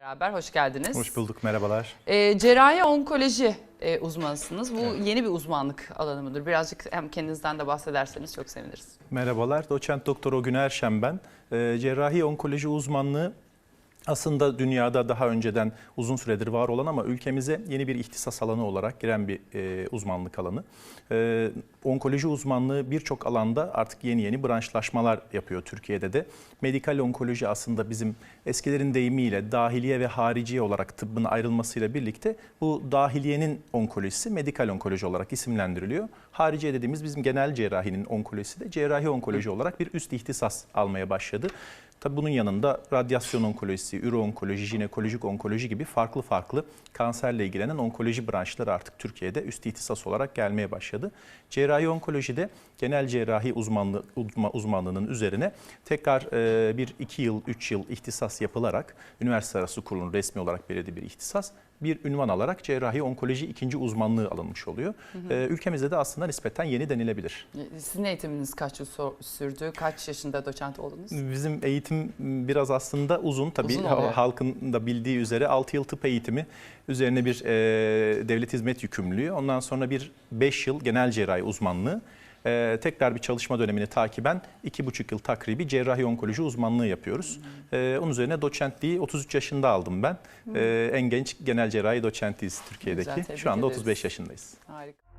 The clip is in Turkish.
Beraber hoş geldiniz. Hoş bulduk, merhabalar. Ee, cerrahi onkoloji e, uzmanısınız. Bu yeni bir uzmanlık alanı mıdır? Birazcık hem kendinizden de bahsederseniz çok seviniriz. Merhabalar, doçent doktor Ogün Erşen ben. Ee, cerrahi onkoloji uzmanlığı aslında dünyada daha önceden uzun süredir var olan ama ülkemize yeni bir ihtisas alanı olarak giren bir e, uzmanlık alanı. Ee, onkoloji uzmanlığı birçok alanda artık yeni yeni branşlaşmalar yapıyor Türkiye'de de. Medikal onkoloji aslında bizim eskilerin deyimiyle dahiliye ve hariciye olarak tıbbın ayrılmasıyla birlikte bu dahiliyenin onkolojisi medikal onkoloji olarak isimlendiriliyor. Hariciye dediğimiz bizim genel cerrahinin onkolojisi de cerrahi onkoloji olarak bir üst ihtisas almaya başladı. Tabii bunun yanında radyasyon onkolojisi, üro-onkoloji, jinekolojik onkoloji gibi farklı farklı kanserle ilgilenen onkoloji branşları artık Türkiye'de üst ihtisas olarak gelmeye başladı. Cerrahi onkolojide genel cerrahi uzmanlığı, uzma- uzmanlığının üzerine tekrar e, bir iki yıl, üç yıl ihtisas yapılarak üniversite arası kurulun resmi olarak belirlediği bir ihtisas bir ünvan alarak cerrahi onkoloji ikinci uzmanlığı alınmış oluyor. E, ülkemizde de aslında nispeten yeni denilebilir. Sizin eğitiminiz kaç yıl sürdü? Kaç yaşında doçent oldunuz? Bizim eğitim biraz aslında uzun tabii Uzun oluyor. halkın da bildiği üzere 6 yıl tıp eğitimi üzerine bir e, devlet hizmet yükümlülüğü ondan sonra bir 5 yıl genel cerrahi uzmanlığı e, tekrar bir çalışma dönemini takiben 2,5 yıl takribi cerrahi onkoloji uzmanlığı yapıyoruz. E, onun üzerine doçentliği 33 yaşında aldım ben. E, en genç genel cerrahi doçentiyiz Türkiye'deki. Güzel, Şu anda ederiz. 35 yaşındayız. Harika.